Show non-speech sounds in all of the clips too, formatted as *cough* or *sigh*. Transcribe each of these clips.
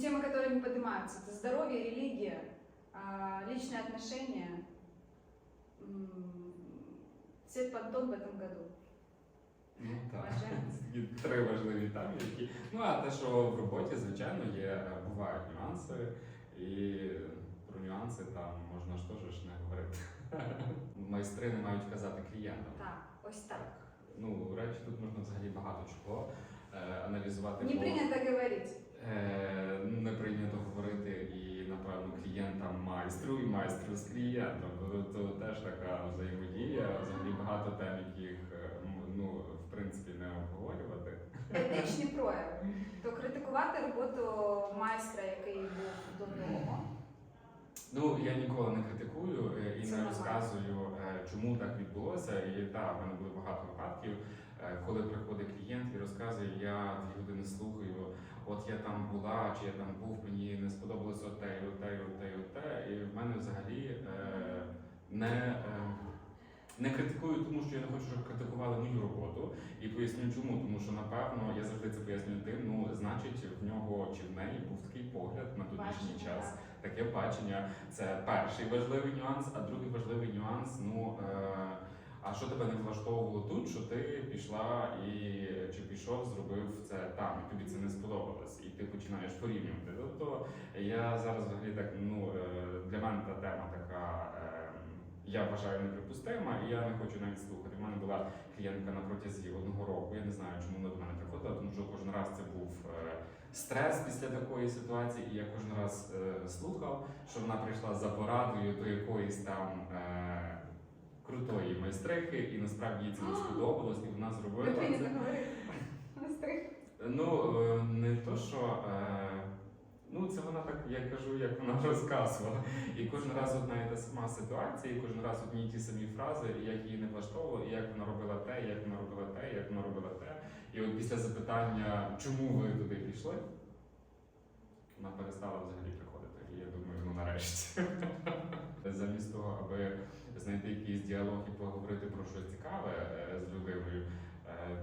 темы, которые не поднимаются, это здоровье, религия, а, личные отношения. Цвет понтон в этом году. Ну так, три важливі там, які. Ну а те, що в роботі, звичайно, є, э, бувають нюанси, і про нюанси там можна ж теж не говорити. *laughs* Майстри не мають казати клієнтам. Так, ось так. Ну, речі тут можна взагалі багато чого. Аналізувати. Не бо, принято говорить. е, не прийнято говорити і, напевно, клієнтам майстру і майстру з клієнтом. То, то теж така взаємодія. Взагалі багато тем, яких е, ну, в принципі не обговорювати. Етичні прояви. То критикувати роботу майстра, який був до того. Ну, я ніколи не критикую е, і Це не розказую, е, чому так відбулося. І так, в мене було багато випадків, е, коли приходить клієнт і розказує, я дві години слухаю, от я там була, чи я там був, мені не сподобалося оте, і оте, і оте, і в мене взагалі не. Не критикую, тому що я не хочу, щоб критикували мою роботу. І поясню чому. Тому що напевно я завжди це пояснюю тим. Ну, значить, в нього чи в неї був такий погляд на тодішній час. Таке бачення. Це перший важливий нюанс, а другий важливий нюанс. Ну е, а що тебе не влаштовувало тут, що ти пішла і чи пішов, зробив це там, і тобі це не сподобалось, і ти починаєш порівнювати. Тобто я зараз взагалі так ну е, для мене та тема така. Я вважаю неприпустима, і я не хочу навіть слухати. У мене була клієнтка на протязі одного року. Я не знаю, чому вона до мене приходила, тому що кожен раз це був е, стрес після такої ситуації, і я кожен раз е, слухав, що вона прийшла за порадою до якоїсь там е, крутої майстрихи, і насправді їй це не сподобалось, і вона зробила це. Ну не то, що. Ну, це вона так, я кажу, як вона *laughs* розказувала. І кожен раз одна і та сама ситуація, і кожен раз одні й ті самі фрази, і як її не влаштовувало, і як вона робила те, і як вона робила те, і як вона робила те. І от після запитання, чому ви туди пішли, вона перестала взагалі приходити. І я думаю, ну нарешті. *laughs* Замість того, аби знайти якийсь діалог і поговорити про щось цікаве е, з людиною,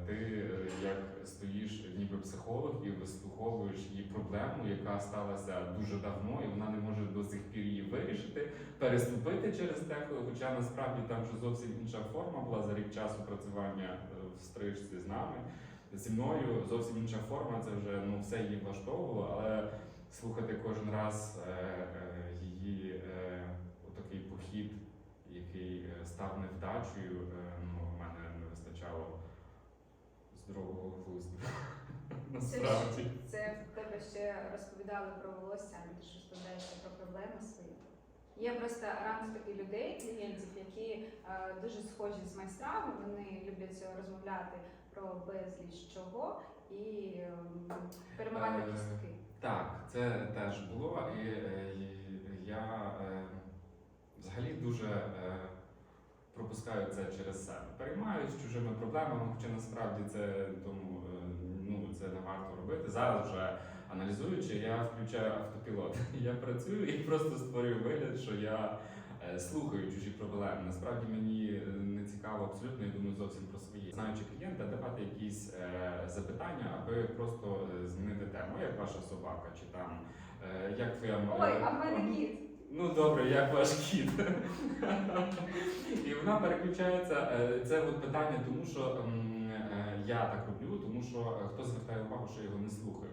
ти е, як стоїш ніби психолог і вислуховуєш її проблему, яка сталася дуже давно, і вона не може до сих пір її вирішити, переступити через те, хоча насправді там вже зовсім інша форма була за рік часу працювання е, в стрижці з нами. Зі мною зовсім інша форма, це вже ну все її влаштовувало, але слухати кожен раз е, е, її е, отакий похід, який е, став невдачею, е, ну в мене не вистачало здорового глузду. *laughs* Насправді. Це в тебе ще розповідали про волосся, ти ж розповідаєш про проблеми свої. Є просто ранг таких людей, клієнтів, які е, дуже схожі з майстрами, вони люблять розмовляти про безліч чого і ем, перемивати Е, кістки. Так, це теж було, і, е, я е, взагалі дуже е, пропускаю це через себе. Переймаюсь чужими проблемами, хоча насправді це тому е, ну, це не варто робити. Зараз вже аналізуючи, я включаю автопілот. *laughs* Я працюю і просто створюю вигляд, що я е, слухаю чужі проблеми. Насправді мені е, не цікаво абсолютно, я думаю зовсім про свої. Знаючи клієнта, давати якісь е, запитання, аби просто змінити тему, як ваша собака, чи там е, як твоя Ой, а в мене кіт. Ну добре, як ваш кіт. І вона переключається. е, Це от питання, тому що е, я так роблю, тому що е, хто звертає увагу, що я його не слухаю.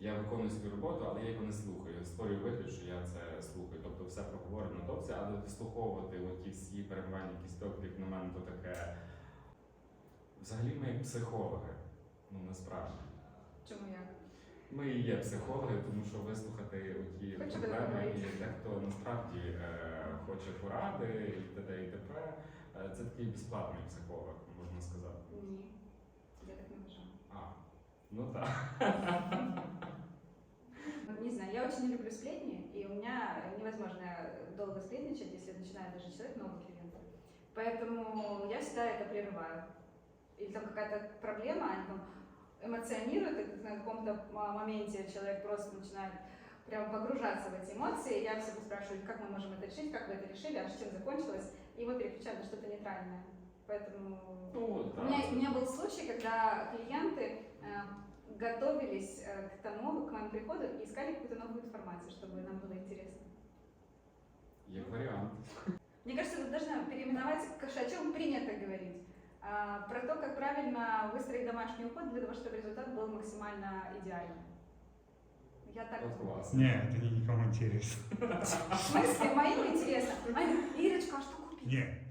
Я виконую свою роботу, але я його не слухаю. Створюю вигляд, що я це слухаю. Тобто все проговорено до все, але вислуховувати оті всі перебування кісток, як на мене, то таке. Взагалі ми як психологи. Ну насправді. Чому як? Ми і є психологи, тому що вислухати договорити. і дехто насправді е, хоче поради і т.д. і т.п. Е, Це такий безплатний психолог, можна сказати. Ні. Я так не вважаю. А, ну так. Ну, Не знаю, я очень не люблю сплетни, и у меня невозможно долго сплетничать, если начинает даже человек новый клиент. Поэтому я всегда это прерываю. Или там какая-то проблема, они там эмоционируют, и на каком-то м- моменте человек просто начинает прям погружаться в эти эмоции. Я всегда спрашиваю, как мы можем это решить, как вы это решили, а чем закончилось, и его переключают на что-то нейтральное. Поэтому Ну, у меня, у меня был случай, когда клиенты э, готовились э, к тому, к моему приходу и искали какую-то новую информацию, чтобы нам было интересно. Як варіант. Мне кажется, это должно переименовать, о чем принято говорить. А, про то, как правильно выстроить домашний уход для того, чтобы результат был максимально идеальным. Я так Вот думаю. Нет, это не никому интересно. В смысле, моим интересно. Ирочка, а что купить? Не,